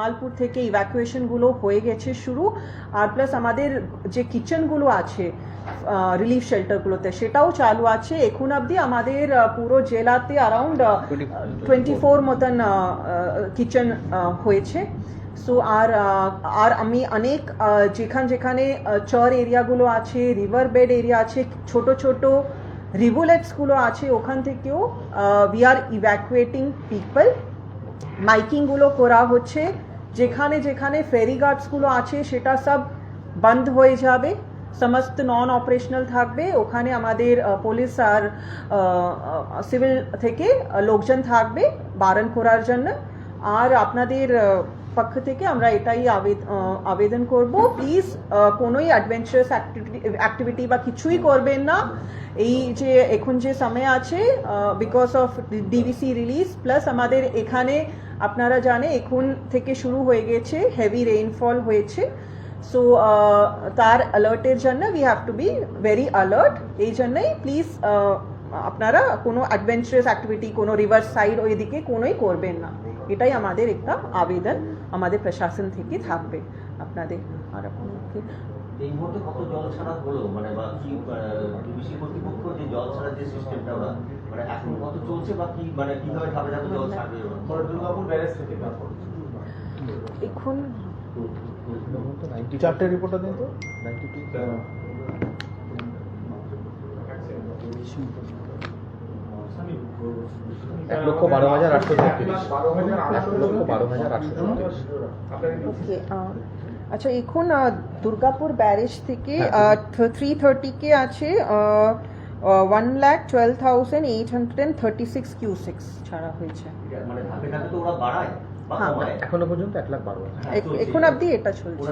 মালপুর থেকে ইভ্যাকুয়েশনগুলো হয়ে গেছে শুরু। আর প্লাস আমাদের যে কিচেনগুলো আছে রিলিফ শেল্টারগুলোতে সেটাও চালু আছে। এখন অবধি আমাদের পুরো জেলাতে অ্যারাউন্ড টোয়েন্টি ফোর মতন কিচেন হয়েছে। সো আর আর আমি অনেক যেখান যেখানে চর এরিয়াগুলো আছে রিভার বেড এরিয়া আছে, ছোট ছোট রিভুলেটসগুলো আছে, ওখান থেকেও উই আর ইভ্যাকুয়েটিং পিপল মাইকিংগুলো করা হচ্ছে। যেখানে যেখানে ফেরি গার্ডসগুলো আছে, সেটা সব বন্ধ হয়ে যাবে। সমস্ত নন অপারেশনাল থাকবে। ওখানে আমাদের পুলিশ আর সিভিল থেকে লোকজন থাকবে বারণ করার জন্য। আর আপনাদের পক্ষ থেকে আমরা এটাই আবেদ- আবেদন করব। প্লিজ কোনোই অ্যাডভেঞ্চারাস অ্যাক্টিভিটি বা কিছুই করবেন না। এই যে, এখন যে সময় আছে because of DVC release plus আমাদের এখানে আপনারা জানে এখন থেকে শুরু হয়ে গেছে হেভি রেইনফল হয়েছে। সো তার অ্যালার্টের জন্য we have to be very alert এই জন্যই প্লিজ আপনারা কোনো অ্যাডভেঞ্চারাস অ্যাক্টিভিটি কোনো রিভার সাইড ওইদিকে কোনোই করবেন না। এটাই আমাদের একটা আবেদন, আমাদের প্রশাসন থেকে থাকবে। আপনাদের আর আপনাকে এই মুহূর্তে কত জল ছাড়া হলো? মানে বা কি ডিবিসি কর্তৃপক্ষ যে জল ছাড়া যে সিস্টেমটা ওরা মানে এখন কত চলছে বা কি মানে কীভাবে ধাপে ধাপে জল ছাড়বে? ওরা দুর্গাপুর ব্যারেজ থেকে এখন চারটে রিপোর্টটা দিন তো। নাইনটি টু এক লক্ষ বারো হাজার আটশো ছত্রিশ এক লক্ষ বারো হাজার আটশো ছত্রিশ ওকে আচ্ছা এখন দুর্গাপুর ব্যারেজ থেকে থ্রি থার্টিকে আছে one lakh twelve thousand eight hundred and thirty six Q six ছাড়া হয়েছে। মানে ধাপে ধাপে তো ওরা বাড়ায় হ্যাঁ। এখনও পর্যন্ত এক লাখ বারো হাজার। এখন অবধি এটা চলছে।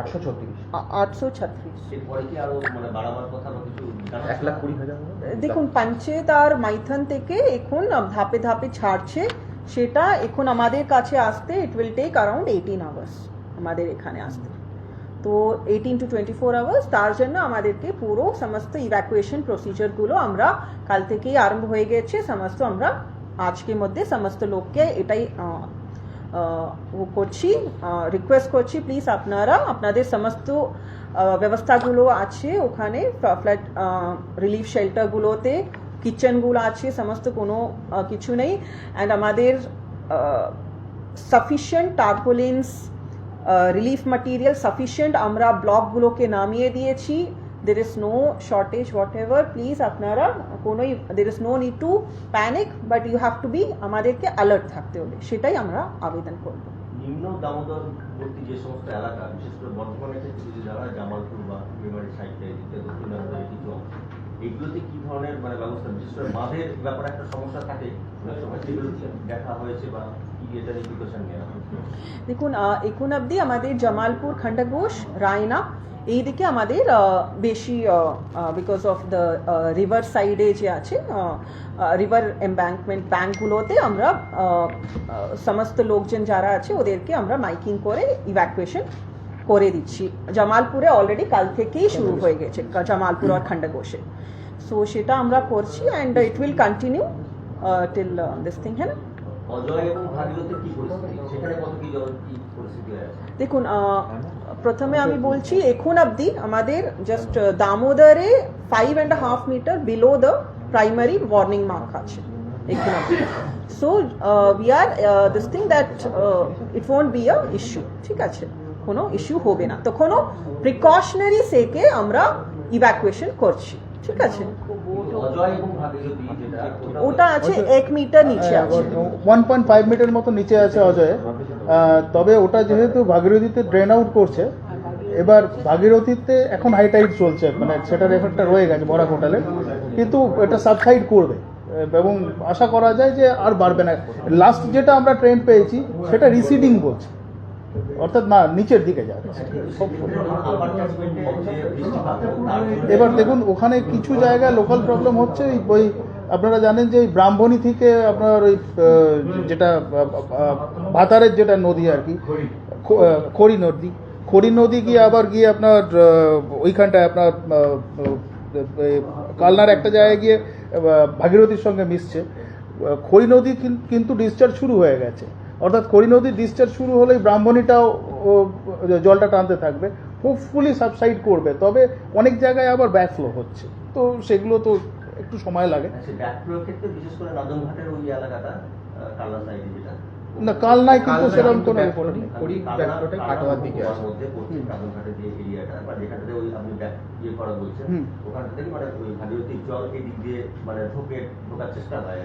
আটশো ছত্রিশ। আটশো ছত্রিশ। এরপরে কি আরও মানে এক লাখ কুড়ি হাজার দেখুন পঞ্চায়েত আর মাইথন থেকে এখন ধাপে ধাপে ছাড়ছে। সেটা এখন আমাদের কাছে আসতে it will take around eighteen hours আমাদের এখানে আসতে। তো eighteen to twenty four hours তার জন্য আমাদেরকে পুরো সমস্ত ইভ্যাকুয়েশন প্রসিজারগুলো আমরা কাল থেকেই আরম্ভ হয়ে গেছে, সমস্ত আমরা আজকের মধ্যে সমস্ত লোককে এটাই করছি রিকোয়েস্ট করছি প্লিজ আপনারা, আপনাদের সমস্ত ব্যবস্থাগুলো আছে ওখানে ফ্ল্যাট রিলিফ শেল্টারগুলোতে কিচেনগুলো আছে সমস্ত কোনো কিছু নেই অ্যান্ড আমাদের sufficient tarpaulins relief material sufficient আমরা ব্লকগুলোকে নামিয়ে দিয়েছি there is no shortage whatever please আপনারা কোনোই there is no need to panic but you have to be আমাদেরকে অ্যালার্ট থাকতে হবে সেটাই আমরা আবেদন করব নিম্ন দামোদরবর্তী যে সমস্ত এলাকা, বিশেষ করে বর্ধমানের যারা জামালপুর বা মেমারি সাইডে দক্ষিণবঙ্গের কিছু অংশ এইগুলোতে কি ধরনের মানে ব্যবস্থা? বিশেষ করে বাঁধের ব্যাপারে একটা সমস্যা থাকে। দেখা হয়েছে বা দেখুন এখন অবধি আমাদের জামালপুর খণ্ডঘোষ রায়না, এইদিকে আমাদের বেশি বিকজ অফ দ্য রিভার সাইডে যে আছে রিভার এম্ব্যাঙ্কমেন্ট ব্যাঙ্কগুলোতে আমরা সমস্ত লোকজন যারা আছে, ওদেরকে আমরা মাইকিং করে ইভ্যাকুয়েশন করে দিচ্ছি। জামালপুরে অলরেডি কাল থেকেই শুরু হয়ে গেছে জামালপুর আর খণ্ডঘোষে। সো সেটা আমরা করছি and it will continue till this thing হ্যাঁ? না অজয় এবং ভাগীরথীর কি পরিস্থিতি সেখানে কত কি জল কি পরিস্থিতি হয়ে দেখুন প্রথমে আমি বলছি এখন অবধি আমাদের just দামোদরে five and half meter below the primary warning mark আছে। এখন অবধি। So we are this thing that it won't be a issue ঠিক আছে? কোনো ইস্যু হবে না। তো কোনো প্রিকশনারি সেকে আমরা ইভ্যাকুয়েশন করছি। ঠিক আছে? ওটা আছে এক মিটার নিচে আছে। ওয়ান পয়েন্ট ফাইভ মিটার মতো নিচে আছে অজয়। তবে ওটা যেহেতু ভাগীরথীতে ড্রেন আউট করছে এবার ভাগীরথীতে এখন হাই টাইড চলছে মানে সেটার এফেক্টটা রয়ে গেছে বড়া কোটালে কিন্তু এটা সাবসাইড করবে। এবং আশা করা যায় যে আর বাড়বে না। লাস্ট যেটা আমরা ট্রেন পেয়েছি সেটা রিসিডিং বলছে। অর্থাৎ না নিচের দিকে যাচ্ছে। এবার দেখুন ওখানে কিছু জায়গায় লোকাল প্রবলেম হচ্ছে। ওই- আপনারা জানেন যে ব্রাহ্মণী থেকে আপনার ওই যেটা ভাতারের যেটা নদী আর কি খড়ি। নদী। খড়ি নদী গিয়ে আবার গিয়ে আপনার ওইখানটায় আপনার কালনার একটা জায়গায় গিয়ে ভাগীরথীর সঙ্গে মিশছে। খড়ি নদী কিন্তু ডিসচার্জ শুরু হয়ে গেছে। অর্থাৎ করি নদীর ডিসচার্জ শুরু হলেই ব্রাহ্মণীটাও জলটা টানতে থাকবে। হোপফুলি সাবসাইড করবে তবে অনেক জায়গায় আবার ব্যাকফ্লো হচ্ছে। তো সেগুলো তো একটু সময় লাগে। আচ্ছা ব্যাকফ্লোর ক্ষেত্রে বিশেষ করে নাদনঘাটের ওই এলাকাটা আহ, কালনা সাইডে যেটা? না কাল নাই কিন্তু সেরকম কোনো চেষ্টা হয়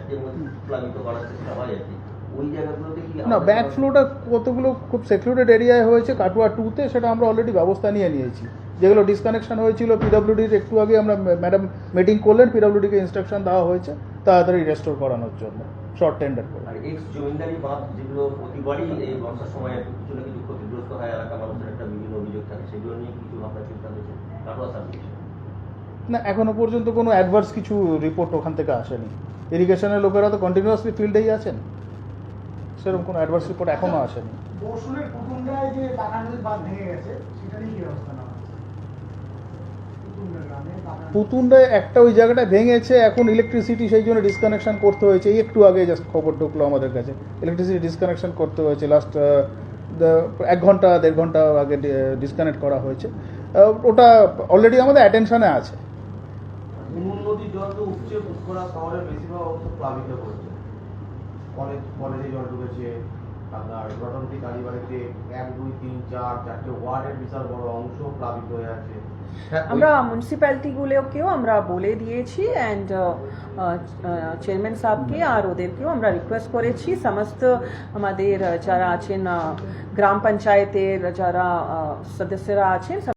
ওই জায়গাগুলোতে কি না ব্যাকফ্লোটা কতগুলো খুব সিকিউরিটেড এরিয়ায় হয়েছে কাটুয়া টুতে সেটা আমরা অলরেডি ব্যবস্থা নিয়ে নিয়েছি। যেগুলো ডিসকানেকশন হয়েছিল পিডব্লিউডির একটু আগে আমরা ম্যাডাম মিটিং করলেন পিডব্লিউডিকে ইনস্ট্রাকশন দেওয়া হয়েছে তাড়াতাড়ি রেস্টোর করানোর জন্য শর্ট টেন্ডার করে। আর এক্স জমিদারি বাঁধ যেগুলো প্রতিবারই এই বর্ষার সময় কিছু না কিছু ক্ষতিগ্রস্ত হয় এলাকা মানুষের একটা বিভিন্ন অভিযোগ থাকে সেগুলো নিয়ে কিছু ভাবনা চিন্তা হয়েছে কাটোয়া সাবডিভিশন না এখনও পর্যন্ত কোনো অ্যাডভার্স কিছু রিপোর্ট ওখান থেকে আসেনি। ইরিগেশনের লোকেরা তো কন্টিনিউয়াসলি ফিল্ডেই আছেন। সেরকম কোনো অ্যাডভার্স রিপোর্ট এখনও আসেনি। যে বাঁধ ভেঙে গেছে সেটা নিয়ে কি পুতুন্ডায় একটা ওই জায়গাটা ভেঙেছে এখন ইলেকট্রিসিটি সেই জন্য ডিসকানেকশন করতে হয়েছে। এই একটু আগে জাস্ট খবর ঢুকলো আমাদের কাছে। ইলেকট্রিসিটি ডিসকানেকশন করতে হয়েছে। লাস্ট এক ঘণ্টা দেড় ঘণ্টা আগে ডিসকানেক্ট করা হয়েছে। ওটা অলরেডি আমাদের অ্যাটেনশনে আছে। নুন নদীর জল তো উপচে শহরের বেশিরভাগ অংশ প্লাবিত করেছে। কলেজ কলেজে জল ঢুকেছে। আপনার রটন্তি কালীবাড়িতে এক দুই তিন চার চারটে ওয়ার্ডের বিশাল বড় অংশ প্লাবিত হয়ে আছে। হ্যাঁ, ওই- আমরা মিউনিসিপ্যালিটিগুলোকেও আমরা বলে দিয়েছি অ্যান্ড চেয়ারম্যান সাহেবকে আর ওদেরকেও আমরা রিকোয়েস্ট করেছি। সমস্ত আমাদের আহ, যারা আছেন আহ, গ্রাম পঞ্চায়েতের যারা আহ, সদস্যরা আছেন